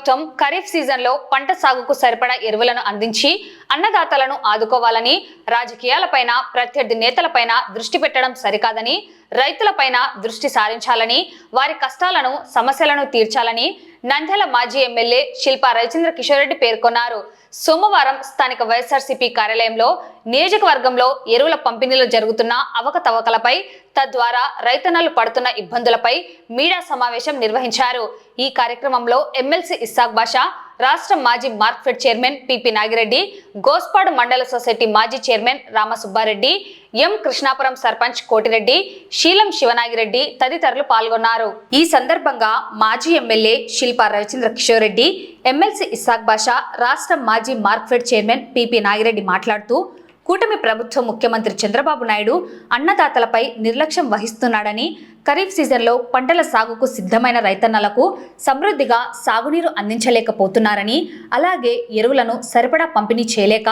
ప్రభుత్వం ఖరీఫ్ సీజన్లో పంట సాగుకు సరిపడా ఎరువులను అందించి అన్నదాతలను ఆదుకోవాలని రాజకీయాలపైన ప్రత్యర్థి నేతలపైన దృష్టి పెట్టడం సరికాదని రైతులపైన దృష్టి సారించాలని వారి కష్టాలను సమస్యలను తీర్చాలని నంద్యాల మాజీ ఎమ్మెల్యే శిల్పా రవిచంద్ర కిషోర్ రెడ్డి పేర్కొన్నారు. సోమవారం స్థానిక వైఎస్ఆర్సీపీ కార్యాలయంలో నియోజకవర్గంలో ఎరువుల పంపిణీలో జరుగుతున్న అవకతవకలపై తద్వారా రైతన్నలు పడుతున్న ఇబ్బందులపై మీడియా సమావేశం నిర్వహించారు. ఈ కార్యక్రమంలో ఎమ్మెల్సీ ఇస్సాక్ బాషా రాష్ట్ర మాజీ Markfed chairman P P Nagireddy Gospadu మండల సొసైటీ మాజీ చైర్మన్ రామసుబ్బారెడ్డి ఎం కృష్ణాపురం సర్పంచ్ కోటిరెడ్డి శీలం శివనాగిరెడ్డి తదితరులు పాల్గొన్నారు. ఈ సందర్భంగా మాజీ ఎమ్మెల్యే శిల్పా రవిచంద్ర కిషోర్ రెడ్డి ఎమ్మెల్సీ ఇస్సాక్ బాషా రాష్ట్ర మాజీ మార్క్ఫెడ్ చైర్మన్ పిపి నాగిరెడ్డి మాట్లాడుతూ కూటమి ప్రభుత్వం ముఖ్యమంత్రి చంద్రబాబు నాయుడు అన్నదాతలపై నిర్లక్ష్యం వహిస్తున్నాడని ఖరీఫ్ సీజన్లో పంటల సాగుకు సిద్ధమైన రైతన్నలకు సమృద్ధిగా సాగునీరు అందించలేకపోతున్నారని అలాగే ఎరువులను సరిపడా పంపిణీ చేయలేక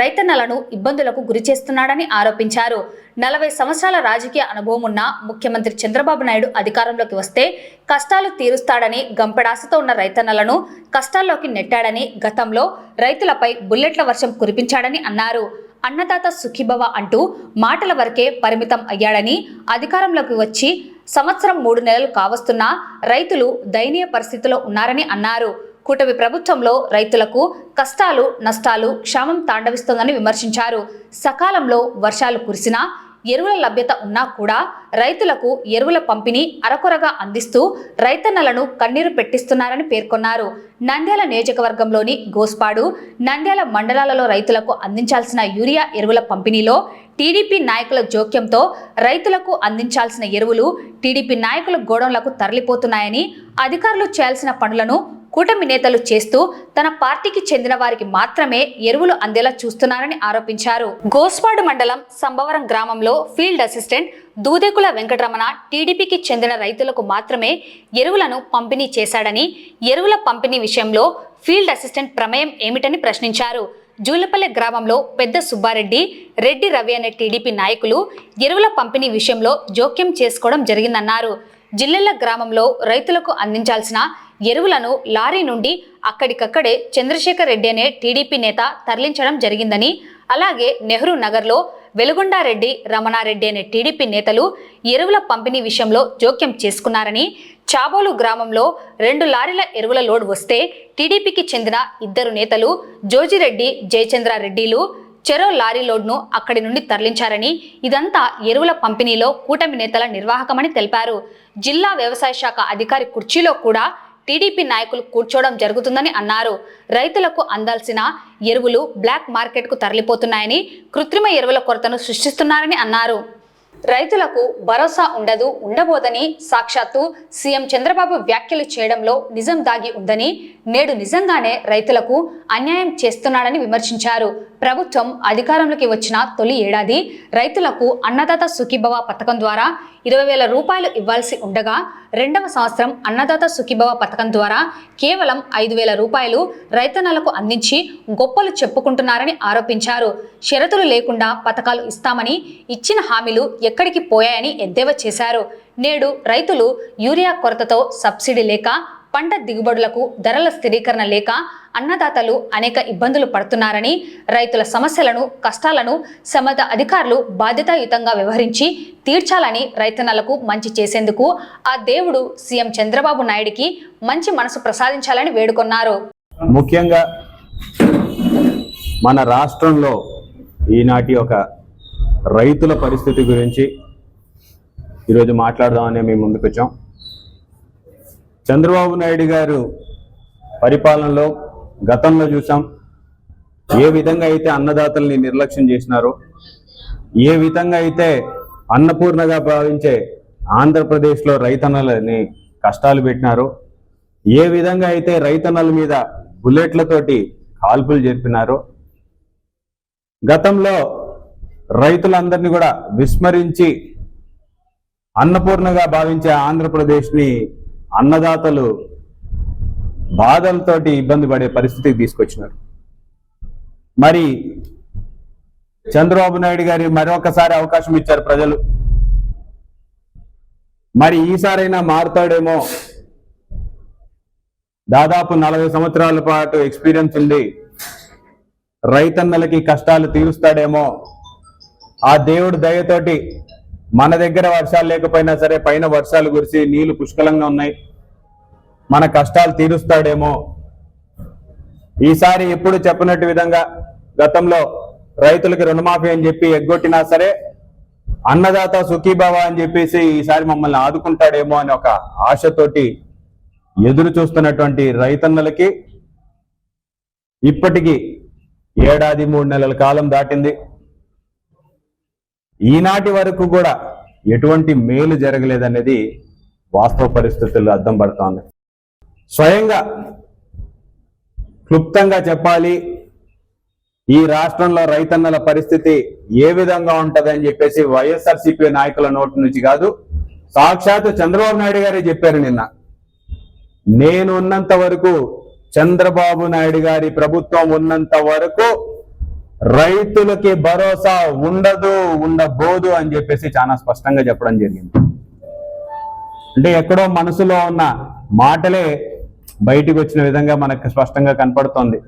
రైతన్నలను ఇబ్బందులకు గురి చేస్తున్నాడని ఆరోపించారు. నలభై సంవత్సరాల రాజకీయ అనుభవం ఉన్న ముఖ్యమంత్రి చంద్రబాబు నాయుడు అధికారంలోకి వస్తే కష్టాలు తీరుస్తాడని గంపెడాసతో ఉన్న రైతన్నలను కష్టాల్లోకి నెట్టాడని గతంలో రైతులపై బుల్లెట్ల వర్షం కురిపించాడని అన్నారు. అన్నదాత సుఖీభవ అంటూ మాటల వరకే పరిమితం అయ్యాడని అధికారంలోకి వచ్చి సంవత్సరం మూడు నెలలు కావస్తున్నా రైతులు దయనీయ పరిస్థితిలో ఉన్నారని అన్నారు. కూటమి ప్రభుత్వంలో రైతులకు కష్టాలు నష్టాలు క్షామం తాండవిస్తోందని విమర్శించారు. సకాలంలో వర్షాలు కురిసినా ఎరువుల లభ్యత ఉన్నా కూడా రైతులకు ఎరువుల పంపిణీ అరకొరగా అందిస్తూ రైతన్నలను కన్నీరు పెట్టిస్తున్నారని పేర్కొన్నారు. నంద్యాల నియోజకవర్గంలోని గోస్పాడు నంద్యాల మండలాలలో రైతులకు అందించాల్సిన యూరియా ఎరువుల పంపిణీలో టీడీపీ నాయకుల జోక్యంతో రైతులకు అందించాల్సిన ఎరువులు టీడీపీ నాయకుల గోడౌన్లకు తరలిపోతున్నాయని అధికారులు చేయాల్సిన పనులను కూటమి నేతలు చేస్తూ తన పార్టీకి చెందిన వారికి మాత్రమే ఎరువులు అందేలా చూస్తున్నారని ఆరోపించారు. గోస్పాడు మండలం సంబవరం గ్రామంలో ఫీల్డ్ అసిస్టెంట్ దూదేకుల వెంకటరమణ టీడీపీకి చెందిన రైతులకు మాత్రమే ఎరువులను పంపిణీ చేశాడని ఎరువుల పంపిణీ విషయంలో ఫీల్డ్ అసిస్టెంట్ ప్రమేయం ఏమిటని ప్రశ్నించారు. జూలపల్లె గ్రామంలో పెద్ద సుబ్బారెడ్డి రెడ్డి రవి అనే టీడీపీ నాయకులు ఎరువుల పంపిణీ విషయంలో జోక్యం చేసుకోవడం జరిగిందన్నారు. జిల్లెల గ్రామంలో రైతులకు అందించాల్సిన ఎరువులను లారీ నుండి అక్కడికక్కడే చంద్రశేఖర్ రెడ్డి అనే టీడీపీ నేత తరలించడం జరిగిందని అలాగే నెహ్రూ నగర్లో వెలుగొండారెడ్డి రమణారెడ్డి అనే టీడీపీ నేతలు ఎరువుల పంపిణీ విషయంలో జోక్యం చేసుకున్నారని చాబోలు గ్రామంలో రెండు లారీల ఎరువుల లోడ్ వస్తే టీడీపీకి చెందిన ఇద్దరు నేతలు జోజిరెడ్డి జయచంద్రారెడ్డిలు చెరో లారీ లోడ్ను అక్కడి నుండి తరలించారని ఇదంతా ఎరువుల పంపిణీలో కూటమి నేతల నిర్వాహకమని తెలిపారు. జిల్లా వ్యవసాయ శాఖ అధికారి కుర్చీలో కూడా టీడీపీ నాయకులు కూర్చోవడం జరుగుతుందని అన్నారు. రైతులకు అందాల్సిన ఎరువులు బ్లాక్ మార్కెట్కు తరలిపోతున్నాయని కృత్రిమ ఎరువుల కొరతను సృష్టిస్తున్నారని అన్నారు. రైతులకు భరోసా ఉండదు ఉండబోదని సాక్షాత్తు సీఎం చంద్రబాబు వ్యాఖ్యలు చేయడంలో నిజం దాగి ఉందని నేడు నిజంగానే రైతులకు అన్యాయం చేస్తున్నాడని విమర్శించారు. ప్రభుత్వం అధికారంలోకి వచ్చిన తొలి ఏడాది రైతులకు అన్నదాత సుఖీభవ పథకం ద్వారా ఇరవై వేల రూపాయలు ఇవ్వాల్సి ఉండగా రెండవ సంవత్సరం అన్నదాత సుఖీభవ పథకం ద్వారా కేవలం ఐదు వేల రూపాయలు రైతన్నలకు అందించి గొప్పలు చెప్పుకుంటున్నారని ఆరోపించారు. షరతులు లేకుండా పథకాలు ఇస్తామని ఇచ్చిన హామీలు ఎక్కడికి పోయాయని ఎద్దేవా చేశారు. నేడు రైతులు యూరియా కొరతతో సబ్సిడీ లేక పంట దిగుబడులకు ధరల స్థిరీకరణ లేక అన్నదాతలు అనేక ఇబ్బందులు పడుతున్నారని రైతుల సమస్యలను కష్టాలను సమత అధికారులు బాధ్యతాయుతంగా వ్యవహరించి తీర్చాలని రైతన్నలకు మంచి చేసేందుకు ఆ దేవుడు సీఎం చంద్రబాబు నాయుడికి మంచి మనసు ప్రసాదించాలని వేడుకొన్నారు. ముఖ్యంగా మన రాష్ట్రంలో ఈనాటి ఒక రైతుల పరిస్థితి గురించి ఈరోజు మాట్లాడదామని మేము ముందుకు వచ్చాం చంద్రబాబు నాయుడు గారు పరిపాలనలో గతంలో చూసాం ఏ విధంగా అయితే అన్నదాతల్ని నిర్లక్ష్యం చేసినారో ఏ విధంగా అయితే అన్నపూర్ణగా భావించే ఆంధ్రప్రదేశ్లో రైతన్నలని కష్టాలు పెట్టినారో ఏ విధంగా అయితే రైతన్నల మీద బుల్లెట్లతోటి కాల్పులు జరిపినారో గతంలో రైతులందరినీ కూడా విస్మరించి అన్నపూర్ణగా భావించే ఆంధ్రప్రదేశ్ని అన్నదాతలు బాధలతోటి ఇబ్బంది పడే పరిస్థితికి తీసుకొచ్చినారు. మరి చంద్రబాబు నాయుడు గారి మరొకసారి అవకాశం ఇచ్చారు ప్రజలు. మరి ఈసారైనా మారుతాడేమో. దాదాపు నలభై సంవత్సరాల పాటు ఎక్స్పీరియన్స్ ఉంది. రైతన్నలకి కష్టాలు తీరుస్తాడేమో. ఆ దేవుడు దయతోటి మన దగ్గర వర్షాలు లేకపోయినా సరే పైన వర్షాలు కురిసి నీళ్ళు పుష్కలంగా ఉన్నాయి. మన కష్టాలు తీరుస్తాడేమో. ఈసారి ఎప్పుడు చెప్పినట్టు విధంగా గతంలో రైతులకి రుణమాఫీ అని చెప్పి ఎగ్గొట్టినా సరే అన్నదాత సుఖీభావ అని చెప్పేసి ఈసారి మమ్మల్ని ఆదుకుంటాడేమో అని ఒక ఆశతోటి ఎదురు చూస్తున్నటువంటి రైతన్నలకి ఇప్పటికీ ఏడాది మూడు నెలల కాలం దాటింది. ఈనాటి వరకు కూడా ఎటువంటి మేలు జరగలేదనేది వాస్తవ పరిస్థితుల్లో అర్థం పడుతోంది. స్వయంగా క్లుప్తంగా చెప్పాలి ఈ రాష్ట్రంలో రైతన్నల పరిస్థితి ఏ విధంగా ఉంటదని చెప్పేసి వైఎస్ఆర్సీపీ నాయకుల నోటి నుంచి కాదు సాక్షాత్ చంద్రబాబు నాయుడు గారే చెప్పారు నిన్న. నేను ఉన్నంత వరకు చంద్రబాబు నాయుడు గారి ప్రభుత్వం ఉన్నంత వరకు రైతులకి భరోసా ఉండదు ఉండబోదు అని చెప్పేసి చాలా స్పష్టంగా చెప్పడం జరిగింది. అంటే ఎక్కడో మనసులో ఉన్న మాటలే బయటికి వచ్చిన విధంగా మనకు స్పష్టంగా కనపడుతోంది.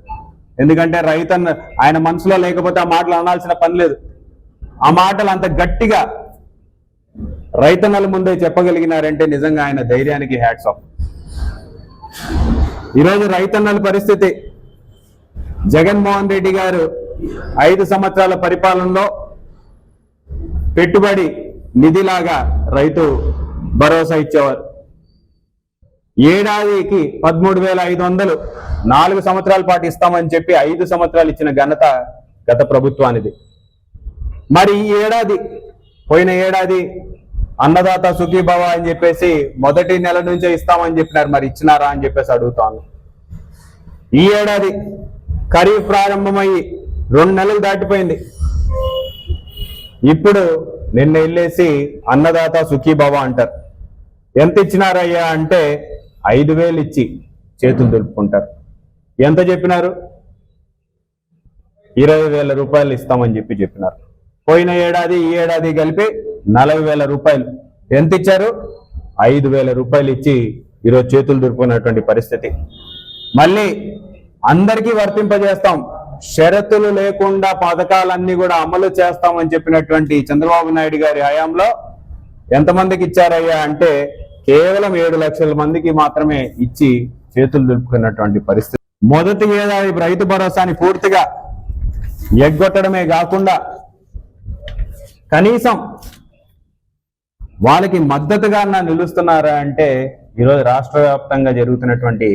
ఎందుకంటే రైతన్న ఆయన మనసులో లేకపోతే ఆ మాటలు అనాల్సిన పని లేదు. ఆ మాటలు అంత గట్టిగా రైతన్నల ముందే చెప్పగలిగినారంటే నిజంగా ఆయన ధైర్యానికి హ్యాట్స్ ఆఫ్ ఈరోజు రైతన్నల పరిస్థితి జగన్మోహన్ రెడ్డి గారు ఐదు సంవత్సరాల పరిపాలనలో పెట్టుబడి నిధిలాగా రైతు భరోసా ఇచ్చేవారు. ఏడాదికి పదమూడు వేల ఐదు వందలు. నాలుగు సంవత్సరాల పాటు ఇస్తామని చెప్పి ఐదు సంవత్సరాలు ఇచ్చిన ఘనత గత ప్రభుత్వానిది. మరి ఈ ఏడాది పోయిన ఏడాది అన్నదాత సుఖీభవ అని చెప్పేసి మొదటి నెల నుంచే ఇస్తామని చెప్పినారు. మరి ఇచ్చినారా అని చెప్పేసి అడుగుతాను. ఈ ఏడాది ఖరీఫ్ ప్రారంభమయ్యి రెండు నెలలు దాటిపోయింది. ఇప్పుడు నిన్న వెళ్ళేసి అన్నదాత సుఖీభవ అంటారు. ఎంత ఇచ్చినారయ్యా అంటే ఐదు వేలు ఇచ్చి చేతులు దులుపుకుంటారు. ఎంత చెప్పినారు? ఇరవై వేల రూపాయలు ఇస్తామని చెప్పి చెప్పినారు. పోయిన ఏడాది ఈ ఏడాది కలిపి నలభై వేల రూపాయలు. ఎంత ఇచ్చారు? ఐదు వేల రూపాయలు ఇచ్చి ఈరోజు చేతులు దులుపుకున్నటువంటి పరిస్థితి. మళ్ళీ అందరికీ వర్తింపజేస్తాం. షరతులు లేకుండా పథకాలన్నీ కూడా అమలు చేస్తామని చెప్పినటువంటి చంద్రబాబు నాయుడు గారి హయాంలో ఎంతమందికి ఇచ్చారయ్యా అంటే కేవలం ఏడు లక్షల మందికి మాత్రమే ఇచ్చి చేతులు దులుపుకున్నటువంటి పరిస్థితి. మొదటి ఏడాది రైతు భరోసాని పూర్తిగా ఎగ్గొట్టడమే కాకుండా కనీసం వాళ్ళకి మద్దతుగా నా నిలుస్తున్నారా అంటే ఈరోజు రాష్ట్ర వ్యాప్తంగా జరుగుతున్నటువంటి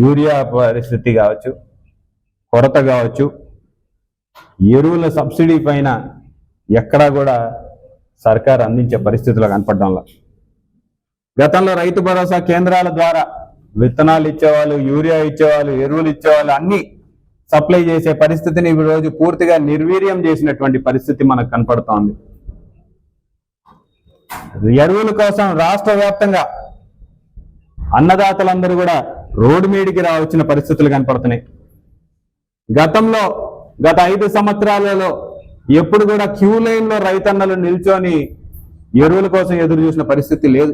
యూరియా పరిస్థితి కావచ్చు కొరత కావచ్చు ఎరువుల సబ్సిడీ పైన ఎక్కడా కూడా సర్కార్ అందించే పరిస్థితులు కనపడడంలో. గతంలో రైతు భరోసా కేంద్రాల ద్వారా విత్తనాలు ఇచ్చేవాళ్ళు యూరియా ఇచ్చేవాళ్ళు ఎరువులు ఇచ్చేవాళ్ళు అన్ని సప్లై చేసే పరిస్థితిని ఈ రోజు పూర్తిగా నిర్వీర్యం చేసినటువంటి పరిస్థితి మనకు కనపడుతోంది. ఎరువుల కోసం రాష్ట్ర వ్యాప్తంగా అన్నదాతలందరూ కూడా రోడ్డు మీడికి రావచ్చిన పరిస్థితులు కనపడుతున్నాయి. గతంలో గత ఐదు సంవత్సరాలలో ఎప్పుడు కూడా క్యూ లైన్లో రైతన్నలు నిల్చొని ఎరువుల కోసం ఎదురు చూసిన పరిస్థితి లేదు.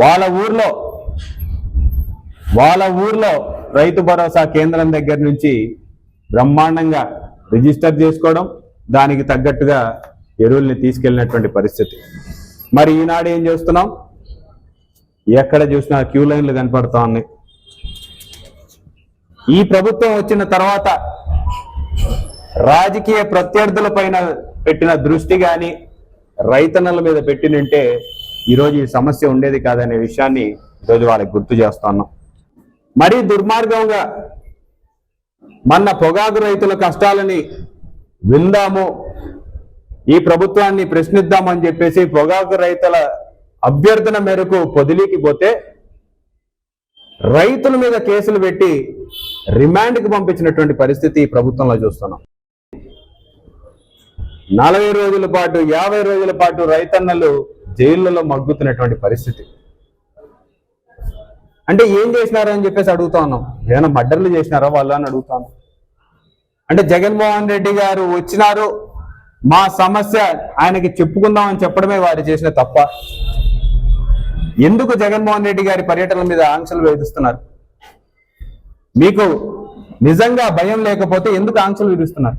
వాళ్ళ ఊర్లో వాళ్ళ ఊర్లో రైతు భరోసా కేంద్రం దగ్గర నుంచి బ్రహ్మాండంగా రిజిస్టర్ చేసుకోవడం దానికి తగ్గట్టుగా ఎరువుల్ని తీసుకెళ్ళినటువంటి పరిస్థితి. మరి ఈనాడు ఏం చేస్తున్నాం? ఎక్కడ చూసినా క్యూ లైన్లు కనపడతా ఉన్నాయి. ఈ ప్రభుత్వం వచ్చిన తర్వాత రాజకీయ ప్రత్యర్థుల పైన పెట్టిన దృష్టి కానీ రైతన్నల మీద పెట్టినంటే ఈరోజు ఈ సమస్య ఉండేది కాదనే విషయాన్ని ఈరోజు వాళ్ళకి గుర్తు చేస్తున్నాం మరీ దుర్మార్గంగా మన పొగాకు రైతుల కష్టాలని విందాము ఈ ప్రభుత్వాన్ని ప్రశ్నిద్దామని చెప్పేసి పొగాకు రైతుల అభ్యర్థన మేరకు పొదిలీకి పోతే రైతుల మీద కేసులు పెట్టి రిమాండ్కి పంపించినటువంటి పరిస్థితి ఈ ప్రభుత్వంలో చూస్తున్నాం. నలభై రోజుల పాటు యాభై రోజుల పాటు రైతన్నలు జైళ్ళలో మగ్గుతున్నటువంటి పరిస్థితి. అంటే ఏం చేసినారు అని చెప్పేసి అడుగుతా ఉన్నాం. ఏమైనా మర్డర్లు చేసినారా వాళ్ళు అని అడుగుతాను అంటే జగన్మోహన్ రెడ్డి గారు వచ్చినారు మా సమస్య ఆయనకి చెప్పుకుందాం అని చెప్పడమే వారు చేసిన తప్ప. ఎందుకు జగన్మోహన్ రెడ్డి గారి పర్యటన మీద ఆంక్షలు విధిస్తున్నారు? మీకు నిజంగా భయం లేకపోతే ఎందుకు ఆంక్షలు విధిస్తున్నారు?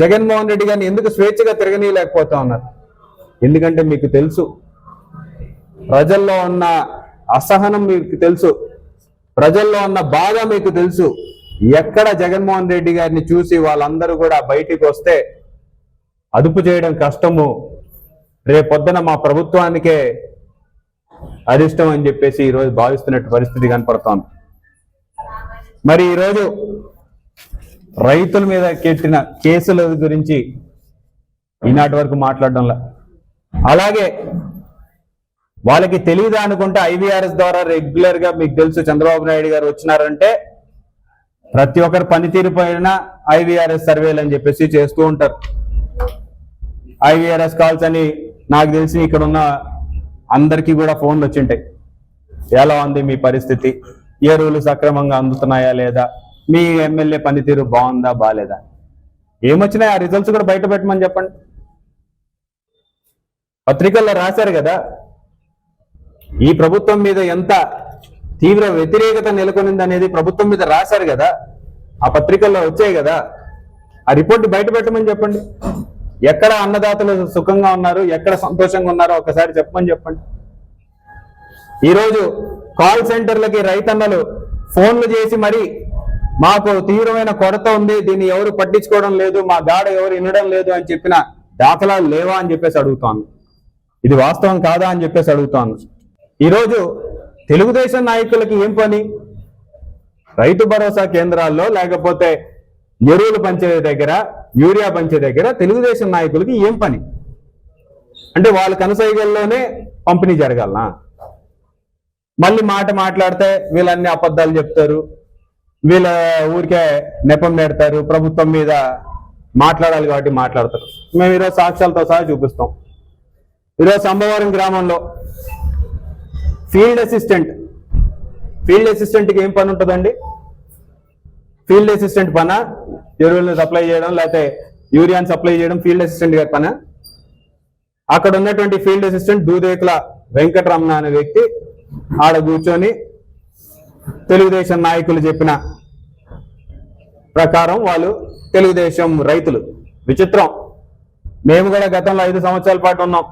జగన్మోహన్ రెడ్డి గారిని ఎందుకు స్వేచ్ఛగా తిరగనీయలేకపోతా ఉన్నారు? ఎందుకంటే మీకు తెలుసు ప్రజల్లో ఉన్న అసహనం మీకు తెలుసు. ప్రజల్లో ఉన్న బాధ మీకు తెలుసు. ఎక్కడ జగన్మోహన్ రెడ్డి గారిని చూసి వాళ్ళందరూ కూడా బయటికి వస్తే అదుపు చేయడం కష్టము. రేపొద్దున మా ప్రభుత్వానికే అరిష్టం అని చెప్పేసి ఈరోజు భావిస్తున్నట్టు పరిస్థితి కనపడుతోంది. మరి ఈరోజు రైతుల మీద కెట్టిన కేసుల గురించి ఈనాటి వరకు మాట్లాడడంలా. అలాగే వాళ్ళకి తెలియదు అనుకుంటే ఐవీఆర్ఎస్ ద్వారా రెగ్యులర్గా మీకు తెలుసు చంద్రబాబు నాయుడు గారు వచ్చినారంటే ప్రతి ఒక్కరు పనితీరు పైన ఐవీఆర్ఎస్ సర్వేలు అని చెప్పేసి చేస్తూ ఉంటారు. ఐవీఆర్ఎస్ కాల్స్ అని నాకు తెలిసి ఇక్కడ ఉన్న అందరికీ కూడా ఫోన్లు వచ్చింటాయి. ఎలా ఉంది మీ పరిస్థితి? ఎరువులు సక్రమంగా అందుతున్నాయా లేదా? మీ ఎమ్మెల్యే పనితీరు బాగుందా బాగాలేదా ఏమొచ్చినాయి? ఆ రిజల్ట్స్ కూడా బయట పెట్టమని చెప్పండి. పత్రికల్లో రాశారు కదా? ఈ ప్రభుత్వం మీద ఎంత తీవ్ర వ్యతిరేకత నెలకొనింది అనేది ప్రభుత్వం మీద రాశారు కదా. ఆ పత్రికల్లో వచ్చాయి కదా. ఆ రిపోర్ట్ బయట పెట్టమని చెప్పండి. ఎక్కడ అన్నదాతలు సుఖంగా ఉన్నారు ఎక్కడ సంతోషంగా ఉన్నారో ఒకసారి చెప్పమని చెప్పండి. ఈరోజు కాల్ సెంటర్లకి రైతన్నలు ఫోన్లు చేసి మరి మాకు తీవ్రమైన కొరత ఉంది దీన్ని ఎవరు పట్టించుకోవడం లేదు మా గాడ ఎవరు వినడం లేదు అని చెప్పిన దాఖలాలు లేవా అని చెప్పేసి అడుగుతాను. ఇది వాస్తవం కాదా అని చెప్పేసి అడుగుతాను. ఈరోజు తెలుగుదేశం నాయకులకి ఏం పని? రైతు భరోసా కేంద్రాల్లో లేకపోతే ఎరువులు పంచే దగ్గర యూరియా పంచే దగ్గర తెలుగుదేశం నాయకులకి ఏం పని? అంటే వాళ్ళ కనసైగల్లోనే పంపిణీ జరగాలనా? మళ్ళీ మాట మాట్లాడితే వీళ్ళన్ని అబద్ధాలు చెప్తారు వీళ్ళ ఊరికే నెపం నెడతారు ప్రభుత్వం మీద మాట్లాడాలి కాబట్టి మాట్లాడతారు. మేము ఈరోజు సాక్ష్యాలతో సహా చూపిస్తాం. ఈరోజు సంభవరం గ్రామంలో ఫీల్డ్ అసిస్టెంట్. ఫీల్డ్ అసిస్టెంట్కి ఏం పని ఉంటుందండి? ఫీల్డ్ అసిస్టెంట్ పన? ఎరువులను సప్లై చేయడం లేకపోతే యూరియాని సప్లై చేయడం ఫీల్డ్ అసిస్టెంట్ గారి పన? అక్కడ ఉన్నటువంటి ఫీల్డ్ అసిస్టెంట్ దూదేకుల వెంకటరమణ అనే వ్యక్తి ఆడ కూర్చొని తెలుగుదేశం నాయకులు చెప్పిన ప్రకారం వాళ్ళు తెలుగుదేశం రైతులు. విచిత్రం. మేము కూడా గతంలో ఐదు సంవత్సరాల పాటు ఉన్నాం.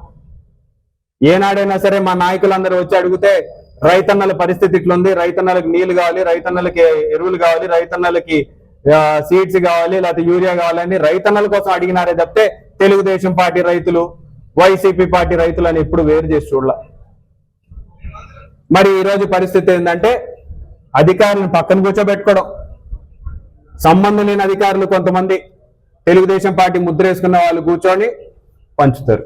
ఏనాడైనా సరే మా నాయకులందరూ వచ్చి అడిగితే రైతన్నల పరిస్థితి ఇట్లుంది. రైతన్నలకు నీళ్ళు కావాలి రైతన్నలకి ఎరువులు కావాలి రైతన్నలకి సీడ్స్ కావాలి లేకపోతే యూరియా కావాలని రైతన్నల కోసం అడిగినారే తప్పితే తెలుగుదేశం పార్టీ రైతులు వైసీపీ పార్టీ రైతులు అని ఎప్పుడు వేరు చేసి చూడాల. మరి ఈరోజు పరిస్థితి ఏంటంటే అధికారులను పక్కన కూర్చోబెట్టుకోవడం. సంబంధం లేని అధికారులు కొంతమంది తెలుగుదేశం పార్టీ ముద్ర వేసుకున్న వాళ్ళు కూర్చొని పంచుతారు.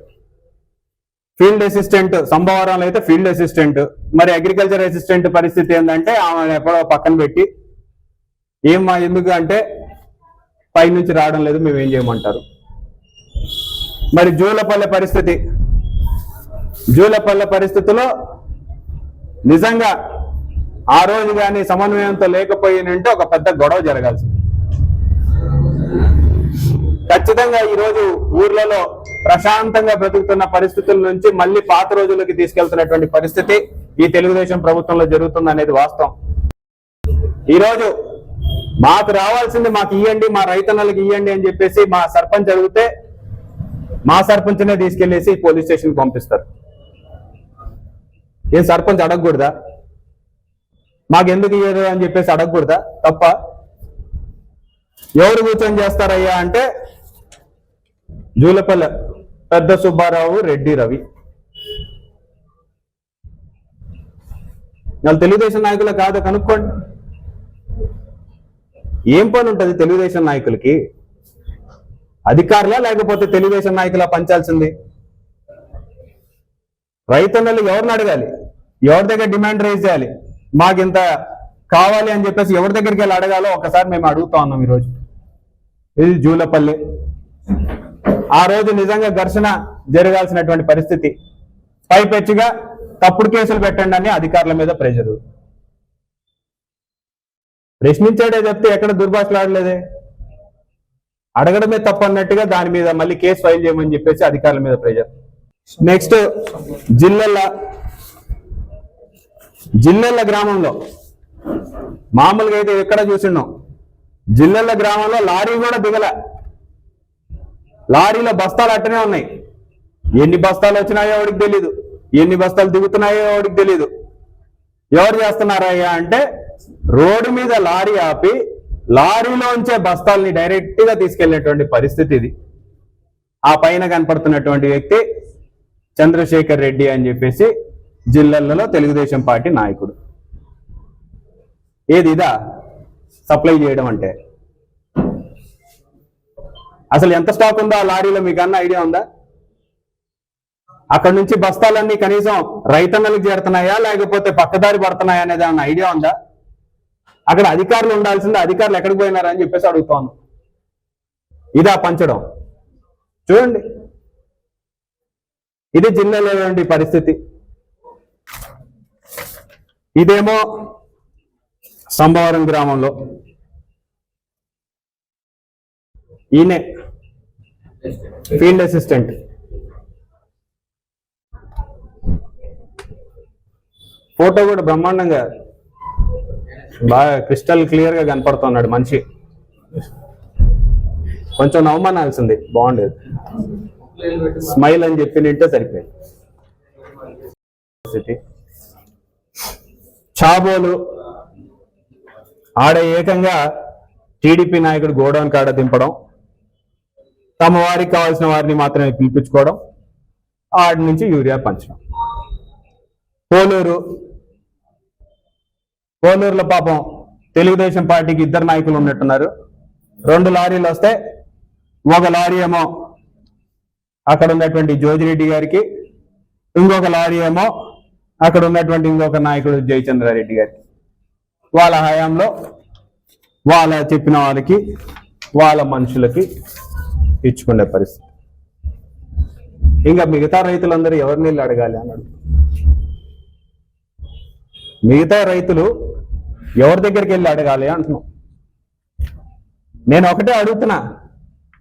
ఫీల్డ్ అసిస్టెంట్ సంభావరాలు అయితే ఫీల్డ్ అసిస్టెంట్. మరి అగ్రికల్చర్ అసిస్టెంట్ పరిస్థితి ఏంటంటే ఆమె ఎప్పుడో పక్కన పెట్టి ఏం మా ఎందుకు అంటే పైనుంచి రావడం లేదు మేము ఏం చేయమంటారు? మరి జూలపల్లె పరిస్థితి. జూలపల్లె పరిస్థితిలో నిజంగా ఆ రోజు కానీ సమన్వయంతో లేకపోయినంటే ఒక పెద్ద గొడవ జరగాల్సింది. ఖచ్చితంగా ఈరోజు ఊర్లలో ప్రశాంతంగా బ్రతుకుతున్న పరిస్థితుల నుంచి మళ్ళీ పాత రోజులకి తీసుకెళ్తున్నటువంటి పరిస్థితి ఈ తెలుగుదేశం ప్రభుత్వంలో జరుగుతుంది అనేది వాస్తవం. ఈ రోజు మాకు రావాల్సింది మాకు ఇవ్వండి మా రైతన్నలకు ఇవ్వండి అని చెప్పేసి మా సర్పంచ్ అడిగితే మా సర్పంచ్నే తీసుకెళ్ళేసి పోలీస్ స్టేషన్ పంపిస్తారు. ఏం సర్పంచ్ అడగకూడదా? మాకెందుకు ఇయ్యరు అని చెప్పేసి అడగకూడదా? తప్ప ఎవరు కూర్చొని చేస్తారయ్యా అంటే జూలపల్లె పెద్ద సుబ్బారావు రెడ్డి రవి. వాళ్ళు తెలుగుదేశం నాయకులు కాదు కనుక్కోండి. ఏం పని ఉంటుంది తెలుగుదేశం నాయకులకి? అధికారులా లేకపోతే తెలుగుదేశం నాయకులా పంచాల్సింది? రైతన్నలు ఎవరిని అడగాలి? ఎవరి దగ్గర డిమాండ్ రేజ్ చేయాలి? మాకు ఇంత కావాలి అని చెప్పేసి ఎవరి దగ్గరికి వెళ్ళి అడగాలో ఒకసారి మేము అడుగుతా ఉన్నాం ఈరోజు. ఇది జూలపల్లి. ఆ రోజు నిజంగా ఘర్షణ జరగాల్సినటువంటి పరిస్థితి. పైపెచ్చిగా తప్పుడు కేసులు పెట్టండి అని అధికారుల మీద ప్రెషరు. ప్రశ్నించాడే చెప్తే ఎక్కడ దుర్భాషలు ఆడలేదే? అడగడమే తప్పు అన్నట్టుగా దాని మీద మళ్ళీ కేసు ఫైల్ చేయమని చెప్పేసి అధికారుల మీద ప్రెషర్. నెక్స్ట్ జిల్లల జిల్లెళ్ళ గ్రామంలో మామూలుగా అయితే ఎక్కడ చూసిన్నాం జిల్లెళ్ళ గ్రామంలో లారీ కూడా దిగల. లారీలో బస్తాలు అట్టనే ఉన్నాయి. ఎన్ని బస్తాలు వచ్చినాయో ఎవడికి తెలీదు. ఎన్ని బస్తాలు దిగుతున్నాయో ఎవరికి తెలీదు. ఎవరు చేస్తున్నారయ్యా అంటే రోడ్డు మీద లారీ ఆపి లారీలోంచే బస్తాల్ని డైరెక్ట్గా తీసుకెళ్ళేటువంటి పరిస్థితి ఇది. ఆ పైన కనపడుతున్నటువంటి వ్యక్తి చంద్రశేఖర్ రెడ్డి అని చెప్పేసి జిల్లాలలో తెలుగుదేశం పార్టీ నాయకుడు. ఏది ఇదా? సప్లై చేయడం అంటే? అసలు ఎంత స్టాక్ ఉందో ఆ లారీలో మీకు అన్న ఐడియా ఉందా? అక్కడ నుంచి బస్తాలన్నీ కనీసం రైతన్నలకు చేరుతున్నాయా లేకపోతే పక్కదారి పడుతున్నాయా అనేది అన్న ఐడియా ఉందా? అక్కడ అధికారులు ఉండాల్సిందే అధికారులు ఎక్కడికి పోయినారా అని చెప్పేసి అడుగుతాను. ఇదా పంచడం. చూడండి. ఇది జిల్లాలో పరిస్థితి. ఇదేమో సంభవరం గ్రామంలో. ఈయనే ఫీల్డ్ అసిస్టెంట్. ఫోటో కూడా బ్రహ్మాండంగా బాగా క్రిస్టల్ క్లియర్గా కనపడుతున్నాడు మనిషి. కొంచెం నవ్వమనాల్సింది బాగుండేది. స్మైల్ అని చెప్పి నింటే సరిపోయింది. చాబోలు ఆడ ఏకంగా టీడీపీ నాయకుడు గోడౌన్ కాడ దింపడం తమ వారికి కావాల్సిన వారిని మాత్రమే పిలిపించుకోవడం ఆడి నుంచి యూరియా పంచడం. పోలూరు పోలూరులో పాపం తెలుగుదేశం పార్టీకి ఇద్దరు నాయకులు ఉన్నట్టున్నారు. రెండు లారీలు వస్తే ఒక లారీ ఏమో అక్కడ ఉన్నటువంటి జోజిరెడ్డి గారికి ఇంకొక లారీ ఏమో అక్కడ ఉన్నటువంటి ఇంకొక నాయకుడు జయచంద్రారెడ్డి గారికి. వాళ్ళ హయాంలో వాళ్ళ చెప్పిన వాళ్ళకి వాళ్ళ మనుషులకి ఇచ్చుకునే పరిస్థితి. ఇంకా మిగతా రైతులందరూ ఎవరిని వెళ్ళి అడగాలి అన్నాడు మిగతా రైతులు ఎవరి దగ్గరికి వెళ్ళి అడగాలి అంటున్నాం. నేను ఒకటే అడుగుతున్నా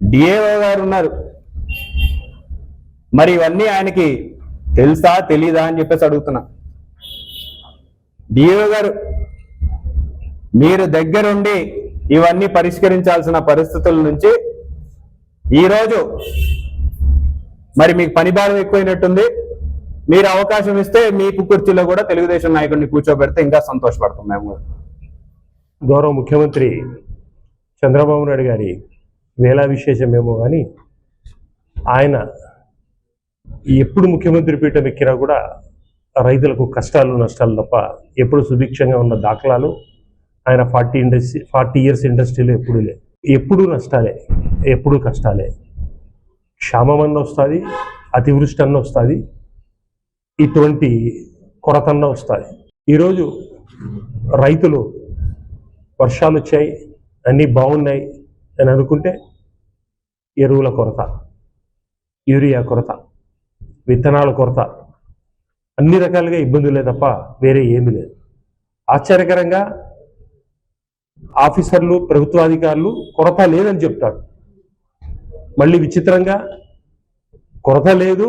డిఏఓ గారు ఉన్నారు. మరి ఇవన్నీ ఆయనకి తెలుసా తెలీదా అని చెప్పేసి అడుగుతున్నా. డిఓ గారు మీరు దగ్గరుండి ఇవన్నీ పరిష్కరించాల్సిన పరిస్థితుల నుంచి ఈరోజు మరి మీకు పని భారం ఎక్కువైనట్టుంది. మీరు అవకాశం ఇస్తే మీకు కుర్చీలో కూడా తెలుగుదేశం నాయకుడిని కూర్చోబెడితే ఇంకా సంతోషపడతాం మేము గౌరవ ముఖ్యమంత్రి చంద్రబాబు నాయుడు గారి వేళా విశేషమేమో కానీ ఆయన ఎప్పుడు ముఖ్యమంత్రి పీఠం ఎక్కినా కూడా రైతులకు కష్టాలు నష్టాలు తప్ప ఎప్పుడు సుభిక్షంగా ఉన్న దాఖలాలు ఆయన ఫార్టీ ఇండస్ట్రీ ఫార్టీ ఇయర్స్ ఇండస్ట్రీలో ఎప్పుడు లే ఎప్పుడు నష్టాలే. ఎప్పుడూ కష్టాలే. క్షామం అన్న వస్తుంది అతివృష్టి అన్న వస్తుంది ఇటువంటి కొరతన్న వస్తుంది. ఈరోజు రైతులు వర్షాలు వచ్చాయి అన్నీ బాగున్నాయి అని అనుకుంటే ఎరువుల కొరత యూరియా కొరత విత్తనాల కొరత అన్ని రకాలుగా ఇబ్బందులే తప్ప వేరే ఏమీ లేదు. ఆశ్చర్యకరంగా ఆఫీసర్లు ప్రభుత్వాధికారులు కొరత లేదని చెప్తారు. మళ్ళీ విచిత్రంగా కొరత లేదు.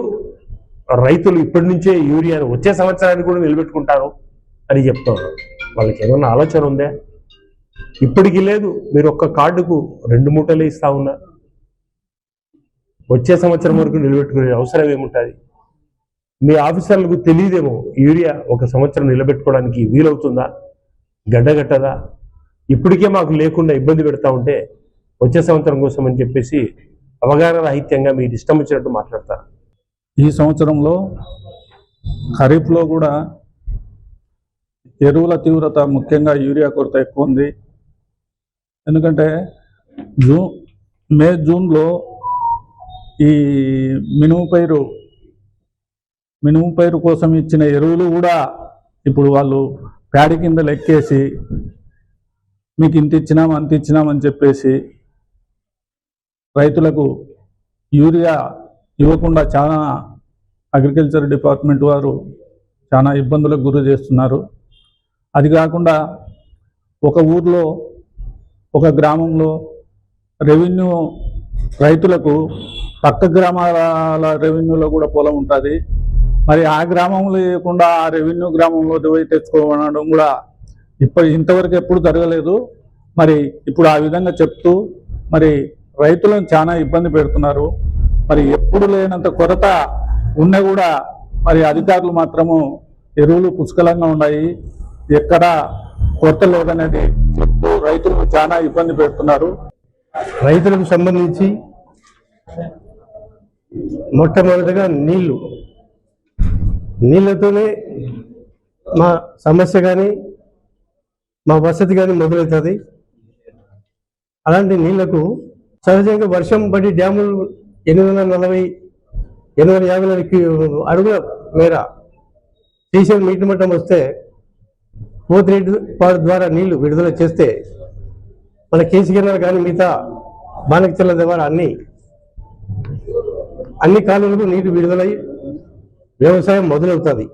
రైతులు ఇప్పటి నుంచే యూరియాను వచ్చే సంవత్సరానికి కూడా నిలబెట్టుకుంటారు అని చెప్తున్నారు. వాళ్ళకి ఏమన్నా ఆలోచన ఉందా? ఇప్పటికి లేదు. మీరు ఒక్క కార్డుకు రెండు మూటలే ఇస్తా ఉన్నారు వచ్చే సంవత్సరం వరకు నిలబెట్టుకునే అవసరం ఏముంటుంది? మీ ఆఫీసర్లకు తెలియదేమో యూరియా ఒక సంవత్సరం నిలబెట్టుకోవడానికి వీలవుతుందా? గడ్డగట్టదా ఇప్పటికే మాకు లేకుండా ఇబ్బంది పెడతా ఉంటే వచ్చే సంవత్సరం కోసం అని చెప్పేసి అవగాహన రాహిత్యంగా మీరు ఇష్టం వచ్చినట్టు మాట్లాడతారు? ఈ సంవత్సరంలో ఖరీఫ్లో కూడా ఎరువుల తీవ్రత ముఖ్యంగా యూరియా కొరత ఎక్కువ ఉంది. ఎందుకంటే జూన్ మే జూన్లో ఈ మినుము పైరు మినుము పైరు కోసం ఇచ్చిన ఎరువులు కూడా ఇప్పుడు వాళ్ళు ప్యాడి కింద లెక్కేసి మీకు ఇంత ఇచ్చినాం అంత ఇచ్చినామని చెప్పేసి రైతులకు యూరియా ఇవ్వకుండా చాలా అగ్రికల్చర్ డిపార్ట్మెంట్ వారు చాలా ఇబ్బందులకు గురి చేస్తున్నారు. అది కాకుండా ఒక ఊర్లో ఒక గ్రామంలో రెవెన్యూ రైతులకు పక్క గ్రామాల రెవెన్యూలో కూడా పొలం ఉంటుంది. మరి ఆ గ్రామంలో లేకుండా ఆ రెవెన్యూ గ్రామంలో పోయి తెచ్చుకోవడం కూడా ఇప్పటి ఇంతవరకు ఎప్పుడు జరగలేదు. మరి ఇప్పుడు ఆ విధంగా చెప్తూ మరి రైతులను చాలా ఇబ్బంది పెడుతున్నారు. మరి ఎప్పుడు లేనంత కొరత ఉన్నా కూడా మరి అధికారులు మాత్రము ఎరువులు పుష్కలంగా ఉన్నాయి. ఎక్కడ కొరత లేదనేది రైతులు రైతులకు చాలా ఇబ్బంది పెడుతున్నారు. రైతులకు సంబంధించి మొట్టమొదటిగా నీళ్ళు. నీళ్ళతోనే మా సమస్య కానీ మా వసతి కానీ మొదలవుతుంది. అలాంటి నీళ్ళకు సహజంగా వర్షం పడి డ్యాములు ఎనిమిది వందల నలభై ఎనిమిది వందల యాభై అడుగుల మేర శ్రీశైలం నీటి మట్టం వస్తే పోతిరెడ్డి పాడు ద్వారా నీళ్ళు విడుదల చేస్తే మన కేసీ కానీ మిగతా బానకచల్ల ద్వారా అన్ని అన్ని కాలువలకు నీరు విడుదలై వ్యవసాయం మొదలవుతుంది.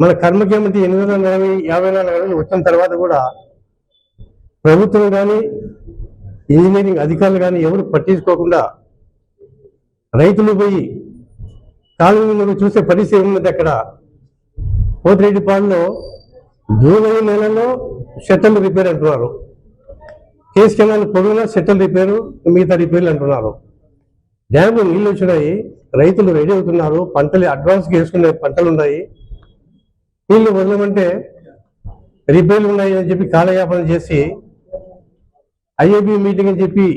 మన కర్మకేమంటే ఎనిమిది వందల నలభై యాభై నాలుగు వచ్చిన తర్వాత కూడా ప్రభుత్వం కానీ ఇంజనీరింగ్ అధికారులు కానీ ఎవరు పట్టించుకోకుండా రైతులు పోయి కాలువలు చూసే పరిస్థితి ఉన్నది అక్కడ? పోతిరెడ్డిపాడులో జూలై నెలలో షట్టల్ రిపేర్ అంటున్నారు. కేసు కెనాల్ పొడవునా సెటిల్ రిపేరు మిగతా రిపేర్లు అంటున్నారు. డ్యామ్లో నీళ్ళు వచ్చినాయి రైతులు రెడీ అవుతున్నారు పంటలు అడ్వాన్స్గా వేసుకునే పంటలు ఉన్నాయి. నీళ్ళు వదలమంటే రిపేర్లు ఉన్నాయి అని చెప్పి కాలయాపన చేసి ఐఏబీ మీటింగ్ అని చెప్పి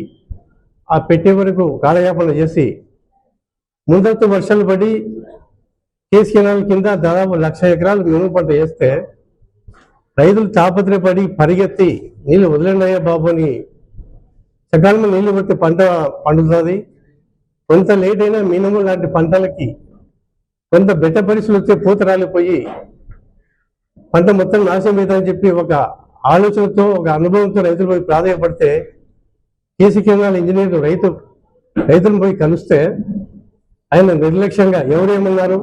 ఆ పెట్టే వరకు కాలయాపన చేసి ముందస్తు వర్షాలు పడి కేసు కింద దాదాపు లక్ష ఎకరాలు మినుము పంట వేస్తే రైతులు తాపత్రయపడి పరిగెత్తి నీళ్ళు వదిలినాయా బాబు అని సకాలంలో నీళ్ళు పడితే పంట పండుతుంది. కొంత లేట్ అయినా మినుము లాంటి పంటలకి కొంత బెట్ట పరిస్థితులు వస్తే పూత రాలిపోయి పంట మొత్తం నాశనం అవుతుందని చెప్పి ఒక ఆలోచనతో ఒక అనుభవంతో రైతులు పోయి ప్రాధాన్యపడితే కేసీ కేంద్రాల ఇంజనీర్ రైతు రైతులను పోయి కలిస్తే ఆయన నిర్లక్ష్యంగా ఎవరేమన్నారు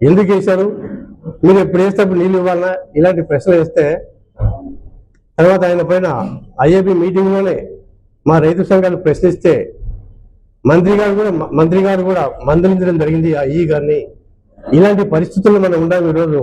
ఎందుకు వేశారు మీరు ఎప్పుడు వేసేటప్పుడు నీళ్ళు ఇవ్వాలన్నా ఇలాంటి ప్రశ్నలు వేస్తే తర్వాత ఆయన పైన ఐఏబి మీటింగ్లోనే మా రైతు సంఘాలు ప్రశ్నిస్తే మంత్రి గారు కూడా మంత్రి గారు కూడా మందలించడం జరిగింది ఆ ఈ గారిని. ఇలాంటి పరిస్థితుల్లో మనం ఉండాలి ఈరోజు.